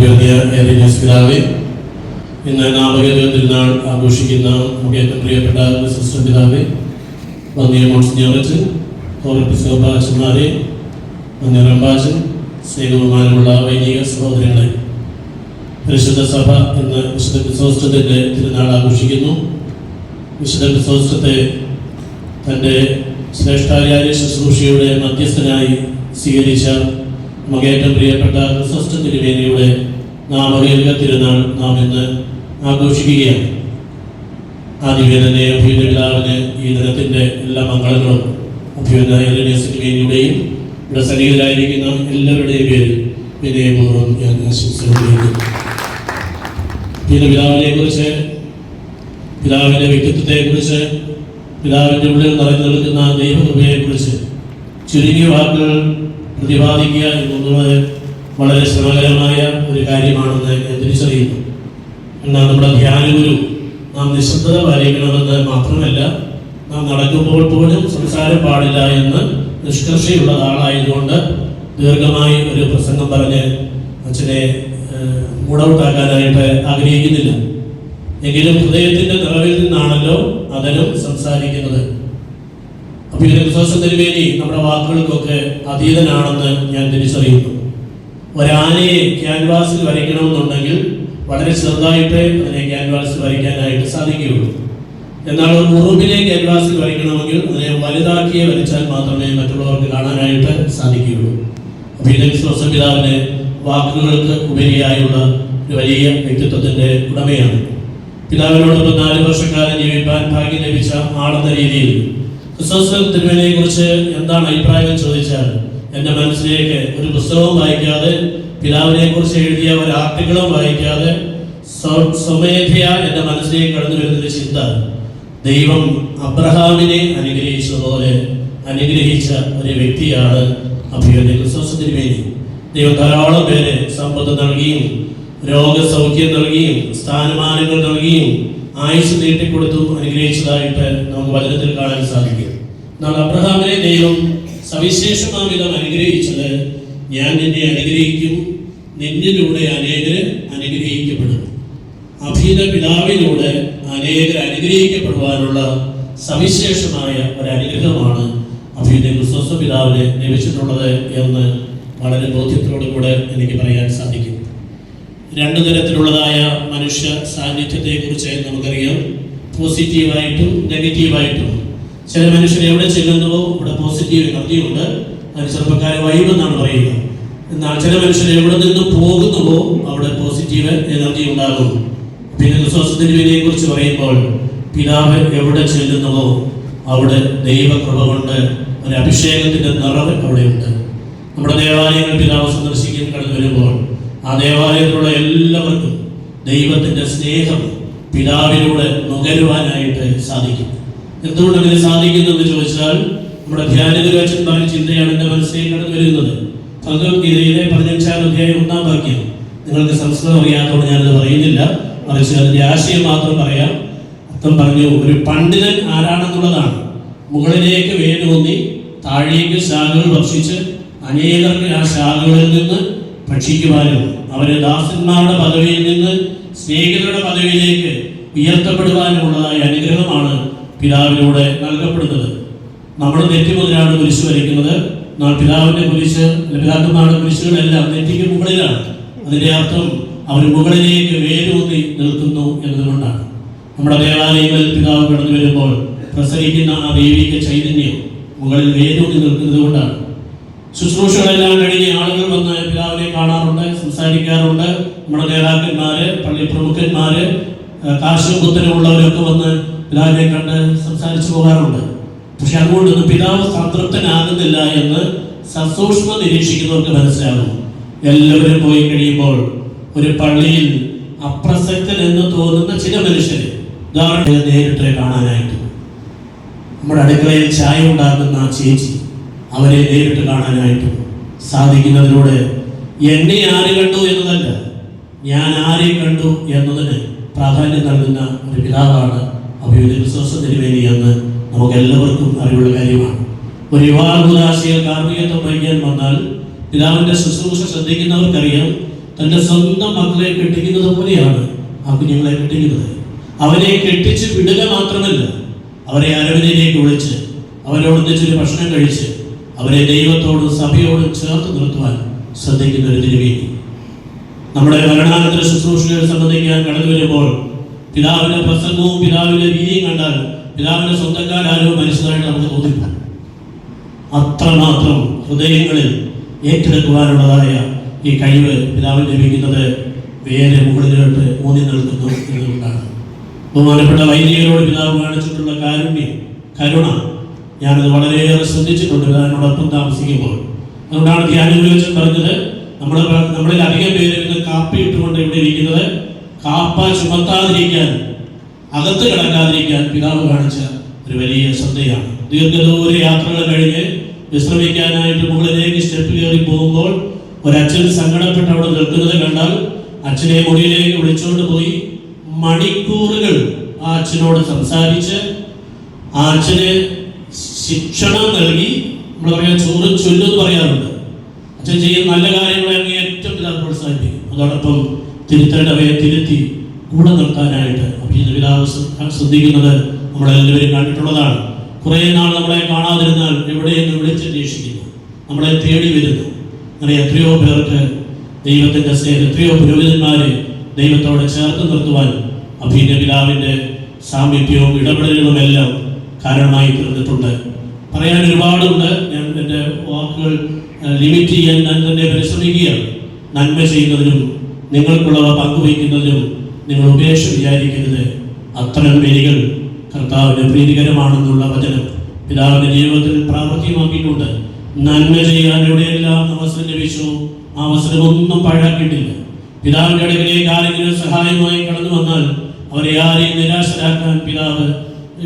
ഏറിയസ് പിതാവേ ഇന്ന് നാമകേന്ദ്ര തിരുനാൾ ആഘോഷിക്കുന്ന നമുക്ക് ഏറ്റവും പ്രിയപ്പെട്ട സിസ്റ്റർ പിതാവേ വന്യ മോൺസിഞ്ഞോറച്ചൻ ഓർപ്പിസോപാച്ചന്മാരെ വന്യ റംബാച്ചൻ സ്നേഹബഹുമാനമുള്ള വൈദിക സഹോദരങ്ങളെ പരിശുദ്ധ സഭ ഇന്ന് വിശുദ്ധ ക്രിസോസ്റ്റത്തിന്റെ തിരുനാൾ ആഘോഷിക്കുന്നു. വിശുദ്ധ ക്രിസോസ്റ്റത്തെ തന്റെ ശ്രേഷ്ഠാചാര്യ ശുശ്രൂഷയുടെ മധ്യസ്ഥനായി സ്വീകരിച്ച മകേറ്റം പ്രിയപ്പെട്ട ക്രിസോസ്റ്റ തിരുവേദിയുടെ നാമകേന്ദ്ര തിരുനാൾ നാം ഇന്ന് ആഘോഷിക്കുകയാണ്. ആദിവേദനെ ഈ ദിനത്തിന്റെ എല്ലാ മംഗളങ്ങളും. അഭ്യുനായ തിരുവേദിയുടെയും ഇവിടെ സന്നിഹിതരായിരിക്കുന്ന എല്ലാവരുടെയും പേരിൽ വിനയപൂർവം ഞാൻ ആശംസിക്കുന്നു പിതാവിനെ കുറിച്ച് പിതാവിന്റെ വ്യക്തിത്വത്തെ കുറിച്ച് പിതാവിന്റെ ഉള്ളിൽ നിറഞ്ഞു നിൽക്കുന്ന ദൈവകൃപയെ കുറിച്ച് ചുരുങ്ങിയ വാക്കുകൾ പ്രതിപാദിക്കുക എന്നുള്ളത് വളരെ ശ്രമകരമായ ഒരു കാര്യമാണെന്ന് ഞാൻ തിരിച്ചറിയുന്നു. എന്നാൽ നമ്മുടെ ധ്യാനഗുരു നാം നിശബ്ദത പാലിക്കണമെന്ന് മാത്രമല്ല നാം നടക്കുമ്പോൾ പോലും സംസാരം പാടില്ല എന്ന് നിഷ്കർഷയുള്ള ആളായതുകൊണ്ട് ദീർഘമായി ഒരു പ്രസംഗം പറഞ്ഞ് അച്ഛനെ മൂടൗട്ടാക്കാനായിട്ട് ആഗ്രഹിക്കുന്നില്ല. എങ്കിലും ഹൃദയത്തിന്റെ നിറവിൽ നിന്നാണല്ലോ അതിനും സംസാരിക്കുന്നത്. അപ്പൊ വിശ്വാസത്തിന് വേണ്ടി നമ്മുടെ വാക്കുകൾക്കൊക്കെ അതീതനാണെന്ന് ഞാൻ തിരിച്ചറിയുന്നു. ഒരാനയെ ക്യാൻവാസിൽ വരയ്ക്കണമെന്നുണ്ടെങ്കിൽ വളരെ ചെറുതായിട്ട് അതിനെ ക്യാൻവാസിൽ വരയ്ക്കാനായിട്ട് സാധിക്കുകയുള്ളൂ. എന്നാൽ ഒരു ഉറുമ്പിനെ ക്യാൻവാസിൽ വരയ്ക്കണമെങ്കിൽ അതിനെ വലുതാക്കിയെ വരച്ചാൽ മാത്രമേ മറ്റുള്ളവർക്ക് കാണാനായിട്ട് സാധിക്കുകയുള്ളൂ. അപ്പോൾ ഇത് വിശ്വാസം പിതാവിന് വാക്കുകൾക്ക് ഉപരിയായുള്ള ഒരു വലിയ വ്യക്തിത്വത്തിന്റെ ഉടമയാണ്. പിതാവിനോടൊപ്പം നാല് വർഷക്കാലം ജീവിക്കാൻ ഭാഗ്യം ലഭിച്ച ആളെന്ന രീതിയിൽ ക്രിസ്തോസ് തിരുമേനിയെ കുറിച്ച് എന്താണ് അഭിപ്രായം ചോദിച്ചാൽ എന്റെ മനസ്സിലേക്ക് ഒരു പുസ്തകവും വായിക്കാതെ പിതാവിനെ കുറിച്ച് എഴുതിയ ഒരു ആർട്ടിക്കിളും വായിക്കാതെ സ്വ- സ്വമേധയാ എന്റെ മനസ്സിലേക്ക് കടന്നു വരുന്നൊരു ചിന്ത. ദൈവം അബ്രഹാമിനെ അനുഗ്രഹിച്ചതുപോലെ അനുഗ്രഹിച്ച ഒരു വ്യക്തിയാണ് അഭിയോഗ്യ ക്രിസ്തോസ് തിരുമേനി. ദൈവം ധാരാളം പേര് സമ്പത്ത് നൽകിയും രോഗസൗഖ്യം നൽകിയും സ്ഥാനമാനങ്ങൾ നൽകിയും ആയുസ് നീട്ടിക്കൊടുത്തു അനുഗ്രഹിച്ചതായിട്ട് നമുക്ക് വചനത്തിൽ കാണാൻ സാധിക്കും. എന്നാൽ അബ്രഹാമിനെ ദൈവം സവിശേഷമാവിധം അനുഗ്രഹിച്ചത് ഞാൻ നിന്നെ അനുഗ്രഹിക്കും നിന്നിലൂടെ അനേകര് അനുഗ്രഹിക്കപ്പെടും. അഭീത പിതാവിലൂടെ അനേകർ അനുഗ്രഹിക്കപ്പെടുവാനുള്ള സവിശേഷമായ ഒരു അനുഗ്രഹമാണ് അഭീത ക്രിസ്തോസ് പിതാവിന് ലഭിച്ചിട്ടുള്ളത് എന്ന് വളരെ ബോധ്യത്തോടു കൂടെ എനിക്ക് പറയാൻ സാധിക്കും. രണ്ടു തരത്തിലുള്ളതായ മനുഷ്യ സാന്നിധ്യത്തെ കുറിച്ച് നമുക്കറിയാം. പോസിറ്റീവായിട്ടും നെഗറ്റീവായിട്ടും. ചില മനുഷ്യർ എവിടെ ചെല്ലുന്നുവോ ഇവിടെ പോസിറ്റീവ് എനർജി ഉണ്ട് അതിന് ചെറുപ്പക്കാരെ വൈബ് എന്നാണ് എന്നാൽ ചില മനുഷ്യർ എവിടെ നിന്ന് പോകുന്നുവോ അവിടെ പോസിറ്റീവ് എനർജി ഉണ്ടാകും. പിന്നെ ക്രിസ്തുവിനെ കുറിച്ച് പറയുമ്പോൾ പിതാവ് എവിടെ ചെല്ലുന്നുവോ അവിടെ ദൈവകൃപ കൊണ്ട് ഒരു അഭിഷേകത്തിന്റെ നിറവ് അവിടെയുണ്ട്. നമ്മുടെ ദേവാലയങ്ങൾ പിതാവ് സന്ദർശിക്കാൻ കടന്നു വരുമ്പോൾ ആ ദേവാലയത്തിലുള്ള എല്ലാവർക്കും ദൈവത്തിന്റെ സ്നേഹം പിതാവിലൂടെ നുകരുവാനായിട്ട് സാധിക്കും. എന്തുകൊണ്ട് അങ്ങനെ സാധിക്കുന്നു എന്ന് ചോദിച്ചാൽ നമ്മുടെ ധ്യാനഗുരുവച്ചൻ ചിന്തയാണ് എന്റെ മനസ്സിലേക്ക് കടന്നു വരുന്നത്. ഭഗവത്ഗീതയിലെ പതിനഞ്ചാം അധ്യായം ഒന്നാം വാക്യം. നിങ്ങൾക്ക് സംസ്കൃതം അറിയാത്തതുകൊണ്ട് ഞാനത് പറയുന്നില്ല. മറിച്ച് അതിന്റെ ആശയം മാത്രം പറയാം. അർത്ഥം പറഞ്ഞു ഒരു പണ്ഡിതൻ ആരാണെന്നുള്ളതാണ്. മുകളിലേക്ക് വേരൂന്നി താഴേക്ക് ശാഖകൾ ഭക്ഷിച്ച് അനേകർക്ക് ആ ശാഖകളിൽ നിന്ന് ഭക്ഷിക്കുവാനും അവരെ ദാസന്മാരുടെ പദവിയിൽ നിന്ന് സ്നേഹിതരുടെ പദവിയിലേക്ക് ഉയർത്തപ്പെടുവാനുമുള്ളതായ അനുഗ്രഹമാണ് പിതാവിലൂടെ നൽകപ്പെടുന്നത്. നമ്മൾ നെറ്റി മുതലാണ് കുരിശ് വരയ്ക്കുന്നത്. പിതാവിന്റെ കുരിശ് പിതാക്കന്മാരുടെ കുരിശുകളെല്ലാം നെറ്റിക്ക് മുകളിലാണ്. അതിന്റെ അർത്ഥം അവർ മുകളിലേക്ക് വേരൂന്നി നിൽക്കുന്നു എന്നതുകൊണ്ടാണ്. നമ്മുടെ ദേവാലയങ്ങളിൽ പിതാവ് കടന്നു വരുമ്പോൾ പ്രസരിക്കുന്ന ആ ദേവിക ചൈതന്യം മുകളിൽ വേരൂന്നി നിൽക്കുന്നത് കൊണ്ടാണ് ശുശ്രൂഷകളെല്ലാം കഴിഞ്ഞ് ആളുകൾ വന്ന് പിതാവിനെ കാണാറുണ്ട് സംസാരിക്കാറുണ്ട്. നമ്മുടെ നേതാക്കന്മാര് പള്ളി പ്രമുഖന്മാര് കാർഷിക കാശും വന്ന് പിതാവിനെ കണ്ട് സംസാരിച്ചു പോകാറുണ്ട്. പക്ഷെ അതുകൊണ്ടൊന്നും പിതാവ് സംതൃപ്തനാകുന്നില്ല എന്ന് സസൂക്ഷ്മ നിരീക്ഷിക്കുന്നവർക്ക് മനസ്സിലാകും. എല്ലാവരും പോയി കഴിയുമ്പോൾ ഒരു പള്ളിയിൽ അപ്രസക്തൻ എന്ന് തോന്നുന്ന ചില മനുഷ്യരെ ഉദാഹരണം നേരിട്ട് കാണാനായിട്ട്. നമ്മുടെ അടുക്കളയിൽ ചായ ഉണ്ടാക്കുന്ന ആ ചേച്ചി അവരെ നേരിട്ട് കാണാനായിട്ട് സാധിക്കുന്നതിലൂടെ എന്നെ ആര് കണ്ടു എന്നതല്ല ഞാൻ ആരെ കണ്ടു എന്നതിന് പ്രാധാന്യം നൽകുന്ന ഒരു പിതാവാണ് അഭിവൃദ്ധി വിശ്വാസ തിരുവേദി എന്ന് നമുക്ക് എല്ലാവർക്കും അറിവുള്ള കാര്യമാണ്. ഒരു വിവാഹോദാശികൾ കാർമ്മികത്വം വഹിക്കാൻ വന്നാൽ പിതാവിന്റെ ശുശ്രൂഷ ശ്രദ്ധിക്കുന്നവർക്കറിയാം തന്റെ സ്വന്തം മക്കളെ കെട്ടിക്കുന്നത് പോലെയാണ് ആ കുഞ്ഞുങ്ങളെ കെട്ടിക്കുന്നത്. അവരെ കെട്ടിച്ച് വിടുക മാത്രമല്ല അവരെ അരവനയിലേക്ക് വിളിച്ച് അവരോടൊന്നിച്ചൊരു ഭക്ഷണം കഴിച്ച് അവരെ ദൈവത്തോടും സഭയോടും ചേർത്ത് നിർത്തുവാൻ ശ്രദ്ധിക്കുന്ന ഒരു തിരുവേദി നമ്മുടെ മരണാനന്തര ശുശ്രൂഷകൾ സംബന്ധിക്കാൻ കടന്നു വരുമ്പോൾ പിതാവിന്റെ പ്രസംഗവും പിതാവിന്റെ രീതിയും കണ്ടാൽ പിതാവിന്റെ സ്വന്തക്കാരാരോ മനുഷ്യനായിട്ട് നമുക്ക് തോന്നില്ല. അത്രമാത്രം ഹൃദയങ്ങളിൽ ഏറ്റെടുക്കുവാനുള്ളതായ ഈ കഴിവ് പിതാവിന് ലഭിക്കുന്നത് വേറെ മുകളിലോട്ട് ഊന്നി നിൽക്കുന്നു എന്നുകൊണ്ടാണ് ബഹുമാനപ്പെട്ട വൈദികരോട് പിതാവ് കാണിച്ചിട്ടുള്ള കാരുണ്യം കരുണ ഞാനത് വളരെയേറെ ശ്രദ്ധിച്ചിട്ടുണ്ട് ഞാനോടൊപ്പം താമസിക്കുമ്പോൾ. അതുകൊണ്ടാണ് ധ്യാനഗുരുവച്ചൻ പറഞ്ഞത്. നമ്മൾ നമ്മളിൽ അധികം പേര് ഇന്ന് കാപ്പി ഇട്ടുകൊണ്ട് ഇവിടെ ഇരിക്കുന്നത് കാപ്പ ചുമത്താതിരിക്കാൻ അകത്ത് കിടക്കാതിരിക്കാൻ പിതാവ് കാണിച്ച ഒരു വലിയ ശ്രദ്ധയാണ്. ദീർഘദൂര യാത്രകൾ കഴിഞ്ഞ് വിശ്രമിക്കാനായിട്ട് മുകളിലേക്ക് സ്റ്റെപ്പ് കയറി പോകുമ്പോൾ ഒരച്ഛൻ സങ്കടപ്പെട്ട് അവിടെ നിൽക്കുന്നത് കണ്ടാൽ അച്ഛനെ മുറിയിലേക്ക് വിളിച്ചുകൊണ്ട് പോയി മണിക്കൂറുകൾ ആ അച്ഛനോട് സംസാരിച്ച് ആ അച്ഛന് ശിക്ഷണം നൽകി നമ്മൾ പറയാൻ ചോറ് ചൊല്ലെന്ന് പറയാറുണ്ട്. അച്ഛൻ ചെയ്യുന്ന നല്ല കാര്യങ്ങളെ അങ്ങ് ഏറ്റവും പിതാവ് പ്രോത്സാഹിപ്പിക്കും. അതോടൊപ്പം തിരുത്തേണ്ടവയെ തിരുത്തി കൂടെ നിർത്താനായിട്ട് അഭിജിത പിതാവ് ശ്ര- ശ്രദ്ധിക്കുന്നത് നമ്മളെല്ലാവരും കണ്ടിട്ടുള്ളതാണ്. കുറേ നാൾ നമ്മളെ കാണാതിരുന്നാൽ എവിടെയെന്ന് വിളിച്ചന്വേഷിക്കുന്നു നമ്മളെ തേടി വരുന്നു. അങ്ങനെ എത്രയോ പേർക്ക് ദൈവത്തിന്റെ സ്നേഹം എത്രയോ പുരോഹിതന്മാരെ ദൈവത്തോടെ ചേർത്ത് നിർത്തുവാൻ അഭിജിത പിതാവിന്റെ സാമീപ്യവും ഇടപെടലുകളും എല്ലാം കാരണമായി തീർന്നിട്ടുണ്ട്. പറയാൻ ഒരുപാടുണ്ട്. ഞാൻ എന്റെ വാക്കുകൾ ലിമിറ്റ് ചെയ്യാൻ ഞാൻ തന്നെ പരിശ്രമിക്കുകയാണ്. നന്മ ചെയ്യുന്നതിനും നിങ്ങൾക്കുള്ളവ പങ്കുവയ്ക്കുന്നതിനും നിങ്ങൾ ഉപേക്ഷ വിചാരിക്കരുത്. അത്തരം വരികൾ കർത്താവിന് പ്രീതികരമാണെന്നുള്ള വചനം പിതാവിന്റെ ജീവിതത്തിൽ പ്രാവർത്തികമാക്കിയിട്ടുണ്ട്. നന്മ ചെയ്യാൻ എവിടെയെല്ലാം അവസരം ലഭിച്ചു. ആ അവസരം ഒന്നും പാഴാക്കിയിട്ടില്ല പിതാവിന്റെ അടുക്കിലേക്ക് ആരെങ്കിലും സഹായമായി കടന്നു വന്നാൽ അവരെ ആരെയും നിരാശരാക്കാൻ പിതാവ്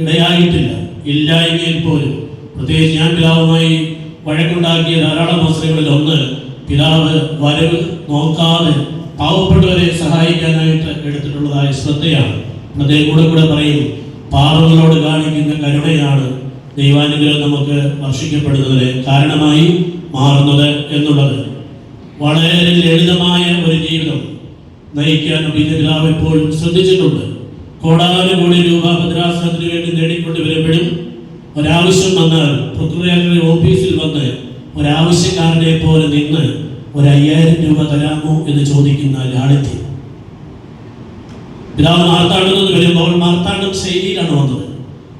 ഇടയായിട്ടില്ല. ഇല്ലായ്മയിൽ പോലും. പ്രത്യേകിച്ച് ഞാൻ പിതാവുമായി വഴക്കുണ്ടാക്കിയ ധാരാളം അവസരങ്ങളിൽ ഒന്ന് പിതാവ് വരവ് നോക്കാതെ പാവപ്പെട്ടവരെ സഹായിക്കാനായിട്ട് എടുത്തിട്ടുള്ളതായ ശ്രദ്ധയാണ്. അദ്ദേഹം കൂടെ കൂടെ പറയും പാവങ്ങളോട് കാണിക്കുന്ന കരുണയാണ് ദൈവാനുഗ്രഹം നമുക്ക് വർഷിക്കപ്പെടുന്നതിന് കാരണമായി മാറുന്നത് എന്നുള്ളത്. വളരെ ലളിതമായ ഒരു ജീവിതം നയിക്കാൻ പിതാവ് എപ്പോഴും ശ്രദ്ധിച്ചിട്ടുണ്ട്. കോടാനുകോടി രൂപ ഭദ്രാസനത്തിന് വേണ്ടി നേടിക്കൊണ്ട് വരുമ്പോഴും ഒരാവശ്യം വന്നാൽ പ്രക്രിയകളുടെ ഓഫീസിൽ വന്ന് ഒരാവശ്യക്കാരനെ പോലെ നിന്ന് ഒരു അയ്യായിരം രൂപ തരാമോ എന്ന് ചോദിക്കുന്ന ലാളിത്യം. പിതാവ് മാർത്താണ്ടെന്ന് വരുമ്പോൾ മാർത്താണ്ഡം ശൈലിയിലാണ് വന്നത്.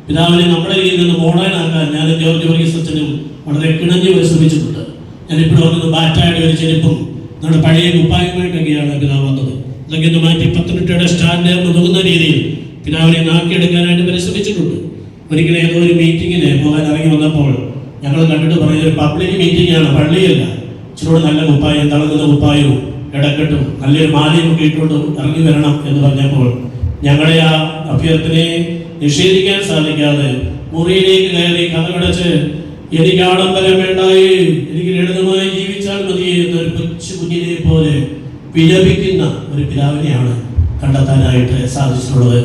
പിതാവിനെ നമ്മുടെ കയ്യിൽ നിന്ന് മോഡേൺ ആക്കാൻ ഞാൻ ജോർജ് വർഗീസ് അച്ഛനും വളരെ കിണഞ്ഞു പരിശ്രമിച്ചിട്ടുണ്ട്. ഞാനിപ്പോഴും ബാറ്റായിട്ട് ബാറ്റായുടെ ഒരു ചെരുപ്പും നമ്മുടെ പഴയ കുപ്പായമായിട്ടൊക്കെയാണ് പിതാവ് വന്നത്. അതൊക്കെ ഒന്ന് മാറ്റി പത്തനംതിട്ടയുടെ സ്റ്റാൻഡ് ഒതുങ്ങുന്ന രീതിയിൽ പിതാവിനെ നാക്കിയെടുക്കാനായിട്ട് പരിശ്രമിച്ചിട്ടുണ്ട്. ഒരിക്കലും ഏതോ ഒരു മീറ്റിങ്ങിന് പോകാൻ ഇറങ്ങി വന്നപ്പോൾ ഞങ്ങൾ കണ്ടിട്ട് പറഞ്ഞ ഒരു പബ്ലിക് മീറ്റിംഗ് ആണ് പള്ളിയല്ല. ഇച്ചിരൂടെ നല്ല കുപ്പായം തളങ്ങുന്ന കുപ്പായവും ഇടക്കെട്ടും നല്ലൊരു മാലയും ഒക്കെ ഇട്ടുകൊണ്ട് ഇറങ്ങി വരണം എന്ന് പറഞ്ഞപ്പോൾ ഞങ്ങളെ ആ അഭ്യർത്ഥനയെ നിഷേധിക്കാൻ സാധിക്കാതെ മുറിയിലേക്ക് കയറി കഥകടച്ച് എനിക്ക് ആഡംബരം വേണ്ടായി എനിക്ക് ലളിതമായി ജീവിച്ചാൽ മതി എന്നൊരു കൊച്ചു കുഞ്ഞിനെ പോലെ വിലപിക്കുന്ന ഒരു പിതാവിനെയാണ് കണ്ടെത്താനായിട്ട് സാധിച്ചിട്ടുള്ളത്.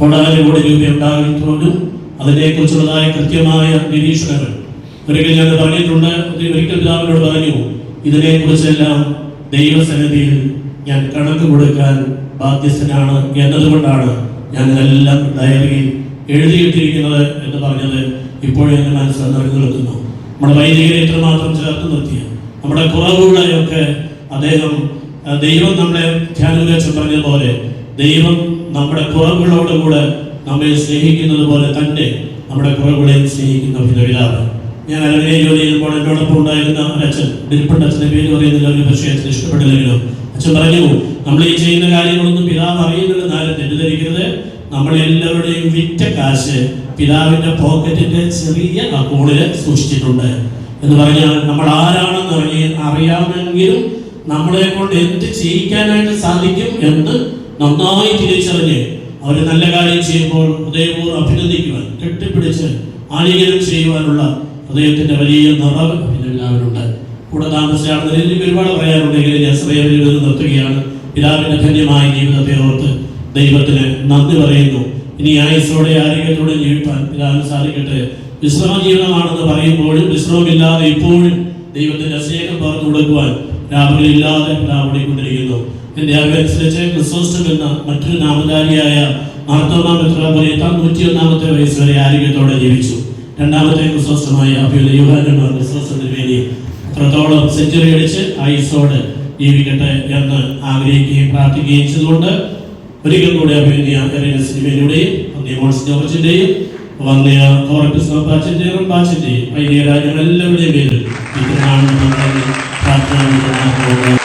കോടാനും കോടി രൂപ ഉണ്ടായിട്ടും അതിനെക്കുറിച്ചുള്ളതായ കൃത്യമായ നിരീക്ഷണങ്ങൾ. ഒരിക്കൽ ഞാൻ പറഞ്ഞിട്ടുണ്ട്. ഒരു- ഒരിക്കൽ പിതാവിനോട് പറഞ്ഞു ഇതിനെക്കുറിച്ചെല്ലാം ദൈവസന്നിധിയിൽ ഞാൻ കണക്ക് കൊടുക്കാൻ ബാധ്യസ്ഥനാണ് എന്നതുകൊണ്ടാണ് ഞാൻ ഇതെല്ലാം ഡയറിയിൽ എഴുതിയിട്ടിരിക്കുന്നത് എന്ന് പറഞ്ഞത്. ഇപ്പോഴും എന്റെ മനസ്സിൽ നിറഞ്ഞു നിൽക്കുന്നു നമ്മുടെ വൈദികരെ ഇത്രമാത്രം ചേർത്ത് നിർത്തിയ നമ്മുടെ കുറവുകളെയൊക്കെ അദ്ദേഹം ദൈവം നമ്മളെ ധ്യാനവികാസം പറഞ്ഞതുപോലെ ദൈവം നമ്മുടെ കുറവുകളോടുകൂടെ നമ്മെ സ്നേഹിക്കുന്നത് പോലെ തന്നെ നമ്മുടെ കുറവുകളെയും സ്നേഹിക്കുന്ന പിതാവിലാണ് ഞാൻ അങ്ങനെ ജോലി ചെയ്യുമ്പോൾ എന്നോടൊപ്പം ഉണ്ടായിരുന്ന അച്ഛൻ ഡിൽപ്പണ്ട് അച്ഛന്റെ പേര് പറയുന്നില്ല ഒരു പക്ഷേ അച്ഛൻ ഇഷ്ടപ്പെടില്ലെങ്കിലും അച്ഛൻ പറഞ്ഞു നമ്മൾ ഈ ചെയ്യുന്ന കാര്യങ്ങളൊന്നും പിതാവ് അറിയുന്നില്ലെന്ന് ആരും തെറ്റിദ്ധരിക്കരുത്. നമ്മളെല്ലാവരുടെയും വിറ്റ കാശ് പിതാവിന്റെ പോക്കറ്റിന്റെ ചെറിയ അക്കൗണ്ടിൽ സൂക്ഷിച്ചിട്ടുണ്ട്. എന്ന് പറഞ്ഞാൽ നമ്മൾ ആരാണെന്ന് അറിയാമെങ്കിലും നമ്മളെ കൊണ്ട് എന്ത് ചെയ്യിക്കാനായിട്ട് സാധിക്കും എന്ന് നന്നായി തിരിച്ചറിഞ്ഞ് അവർ നല്ല കാര്യം ചെയ്യുമ്പോൾ ഹൃദയപൂർവം അഭിനന്ദിക്കുവാൻ കെട്ടിപ്പിടിച്ച് ആലിംഗനം ചെയ്യുവാനുള്ള ഹൃദയത്തിന്റെ വലിയ നിറവ് എല്ലാവരുണ്ട് കൂടെ താമസിച്ചാണെന്ന് എനിക്ക് ഒരുപാട് പറയാറുണ്ടെങ്കിൽ ഞാൻ ശ്രേയവിൽ നിർത്തുകയാണ്. പിതാവിന്റെ ധന്യമായ ജീവിതത്തെ ഓർത്ത് ദൈവത്തിന് നന്ദി പറയുന്നു. ഇനി ആയുസോടെ ആരോഗ്യത്തോടെ ജീവിക്കാൻ പിതാവിന് സാധിക്കട്ടെ. വിശ്രമ ജീവിതമാണെന്ന് പറയുമ്പോഴും വിശ്രമമില്ലാതെ ഇപ്പോഴും ദൈവത്തിന്റെ സ്നേഹം പറഞ്ഞു കൊടുക്കുവാൻ രാവിലെയില്ലാതെ പിതാവടിക്കൊണ്ടിരിക്കുന്നു എന്റെ അറിവനുസരിച്ച് ക്രിസോസ്റ്റം എന്ന മറ്റൊരു നാമധാരിയായ മാർത്തോമാ മെത്രാപൊലീത്ത നൂറ്റിയൊന്നാമത്തെ വയസ്സ് വരെ ആരോഗ്യത്തോടെ ജീവിച്ചു. രണ്ടാമത്തെ ക്രിസോസ്റ്റമായ യുവാനന്മാർ ക്രിസോസ്റ്റത്തിന് വേണ്ടി അത്രത്തോളം സെഞ്ചുറി അടിച്ച് ആയുസോട് ജീവിക്കട്ടെ എന്ന് ആഗ്രഹിക്കുകയും പ്രാർത്ഥിക്കുകയും ചെയ്തുകൊണ്ട് ഒരിക്കൽ കൂടി അഭിനയ സിനിമയിലൂടെയും വന്യ മോൺസ് ജോർജിന്റെയും വന്യ പാച്ചിന്റെയും പാച്ചിന്റെയും രാജ്യങ്ങളെല്ലാവരുടെയും പേരിൽ ഈ തിരുനാളിന് പ്രാർത്ഥന